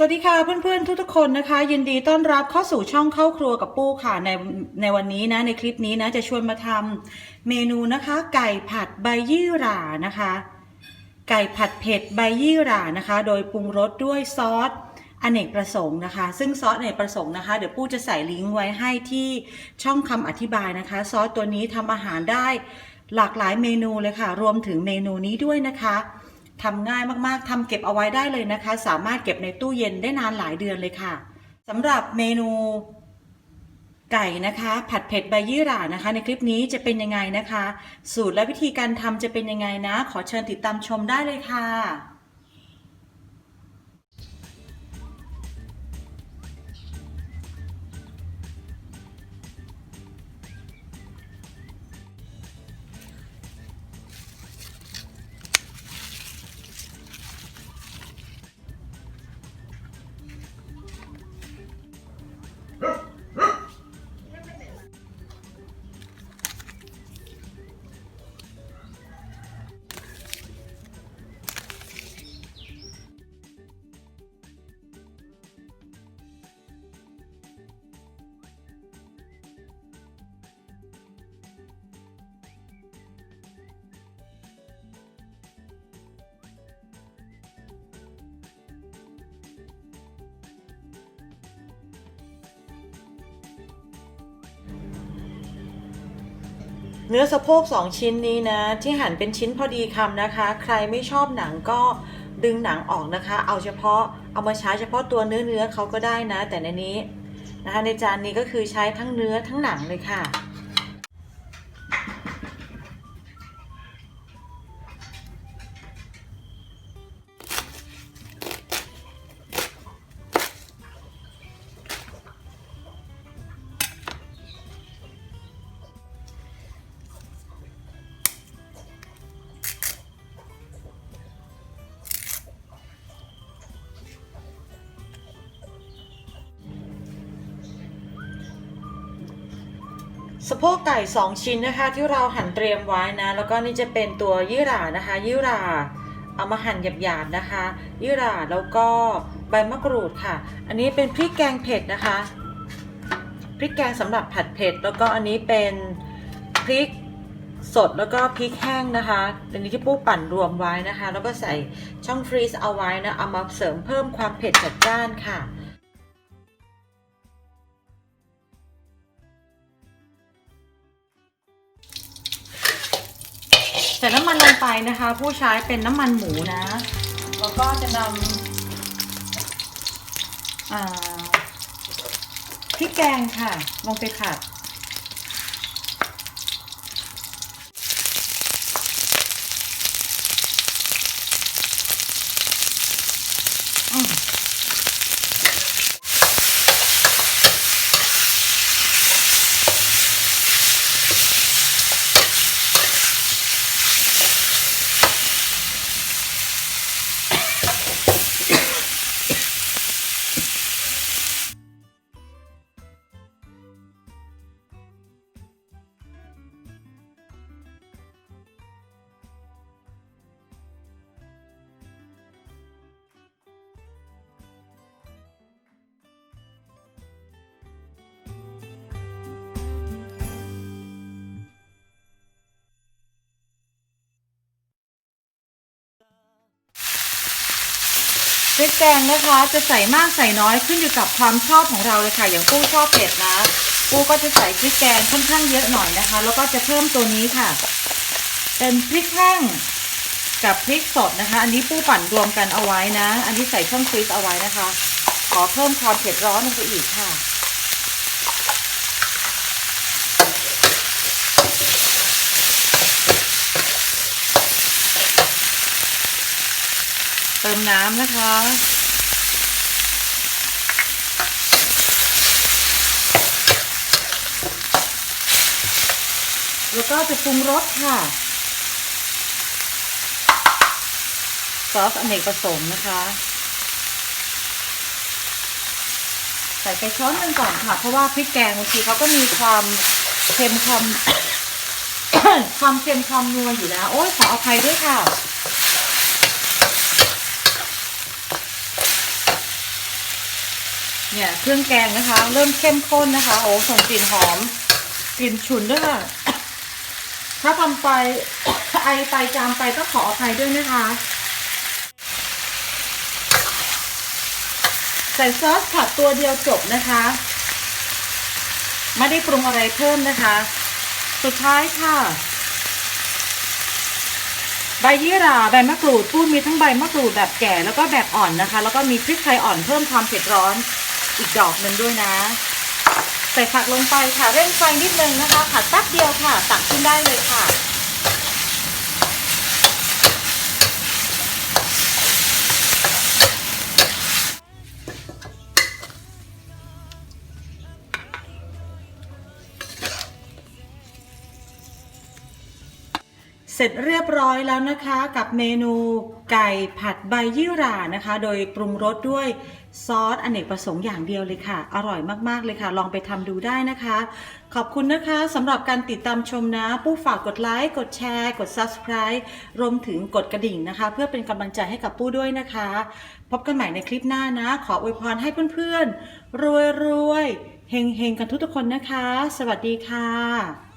สวัสดีค่ะเพื่อนๆทุกๆคนนะคะ ยินดีต้อนรับเข้าสู่ช่องเข้าครัวกับปู้ค่ะในในวันนี้นะในคลิปนี้นะจะชวนมาทำเมนูนะคะ ไก่ผัดใบยี่หร่านะคะ ไก่ผัดเผ็ดใบยี่หร่านะคะ โดยปรุงรสด้วยซอสอเนกประสงค์นะคะ ซึ่งซอสอเนกประสงค์นะคะ เดี๋ยวปู้จะใส่ลิงก์ไว้ให้ที่ช่องคำอธิบายนะคะ ซอสตัวนี้ทำอาหารได้หลากหลายเมนูเลยค่ะ รวมถึงเมนูนี้ด้วยนะคะ ทำง่ายมากๆทำเก็บเอาไว้ได้เลยนะคะ สามารถเก็บในตู้เย็นได้นานหลายเดือนเลยค่ะสำหรับเมนูไก่นะคะ ผัดเผ็ดใบยี่หร่านะคะ ในคลิปนี้จะเป็นยังไงนะคะ สูตรและวิธีการทำจะเป็นยังไงนะ ขอเชิญติดตามชมได้เลยค่ะ เนื้อสะโพก 2 ชิ้นนี้นะ ที่หั่นเป็นชิ้นพอดีคำนะคะ ใครไม่ชอบหนังก็ดึงหนังออกนะคะ เอาเฉพาะเอามาใช้เฉพาะตัวเนื้อเนื้อเขาก็ได้นะ แต่ในนี้นะคะในจานนี้ก็คือใช้ทั้งเนื้อทั้งหนังเลยค่ะ สะโพกไก่ 2 ชิ้นนะคะ ที่เราหั่นเตรียมไว้นะ แล้วก็นี่จะเป็นตัวยี่หร่านะคะ ยี่หร่าเอามาหั่นหยาบๆนะคะ ยี่หร่าแล้วก็ใบมะกรูดค่ะ อันนี้เป็นพริกแกงเผ็ดนะคะ พริกแกงสำหรับผัดเผ็ด แล้วก็อันนี้เป็นพริกสดแล้วก็พริกแห้งนะคะอันนี้ที่ปุ๊ปั่นรวมไว้นะคะ แล้วก็ใส่ช่องฟรีซเอาไว้นะ เอามาเสริมเพิ่มความเผ็ดจัดจ้านค่ะ ใส่น้ำมันลงไปนะคะ ผู้ใช้เป็นน้ำมันหมูนะ แล้วก็จะนำพริกแกงค่ะ ลงไปผัด พริกแกงนะคะจะใส่มากใส่น้อยขึ้นอยู่กับความชอบของเราเลยค่ะ อย่างปู้ชอบเผ็ดนะปู้ก็จะใส่พริกแกงค่อนข้างเยอะหน่อยนะคะ แล้วก็จะเพิ่มตัวนี้ค่ะ เป็นพริกแห้งกับพริกสดนะคะ อันนี้ปู้ปั่นรวมกันเอาไว้นะ อันนี้ใส่ช่องฟรีซเอาไว้นะคะ ขอเพิ่มความเผ็ดร้อนลงไปอีกค่ะ เติมน้ำนะคะ แล้วก็จะปรุงรสค่ะ ซอสอเนกประสงค์นะคะ ใส่ไปช้อนหนึ่งก่อนค่ะ เพราะว่าพริกแกงบางทีเขาก็มีความเค็มความความเค็มความนัวอยู่แล้ว โอ้ยขออภัยด้วยค่ะ เนี่ยเครื่องแกงนะคะ เริ่มเข้มข้นนะคะ โอ้ส่งกลิ่นหอมกลิ่นฉุนด้วยค่ะถ้าทำไปไอไปจามไปก็ขออภัยด้วยนะคะ ใส่ซอสผัดตัวเดียวจบนะคะ ไม่ได้ปรุงอะไรเพิ่มนะคะ สุดท้ายค่ะ ใบยี่หร่าใบมะกรูดปูนมีทั้งใบมะกรูดแบบแก่แล้วก็แบบอ่อนนะคะ แล้วก็มีพริกไทยอ่อนเพิ่มความเผ็ดร้อน อีกดอกหนึ่งด้วยนะ ใส่ผักลงไปค่ะเร่งไฟนิดนึงนะคะผัดแป๊บเดียวค่ะตักขึ้นได้เลยค่ะเสร็จเรียบร้อยแล้วนะคะกับเมนูไก่ผัดใบยี่หร่านะคะ โดยปรุงรสด้วย ซอสอเนกประสงค์อย่างเดียวเลยค่ะ อร่อยมากๆเลยค่ะ ลองไปทำดูได้นะคะ ขอบคุณนะคะสำหรับการติดตามชมนะ ผู้ฝากกดไลค์ กดแชร์ กด Subscribe รวมถึงกดกระดิ่งนะคะ เพื่อเป็นกำลังใจให้กับปู้ด้วยนะคะ พบกันใหม่ในคลิปหน้านะ ขออวยพรให้เพื่อนๆ รวยๆเฮงๆ กันทุกๆคนนะคะ สวัสดีค่ะ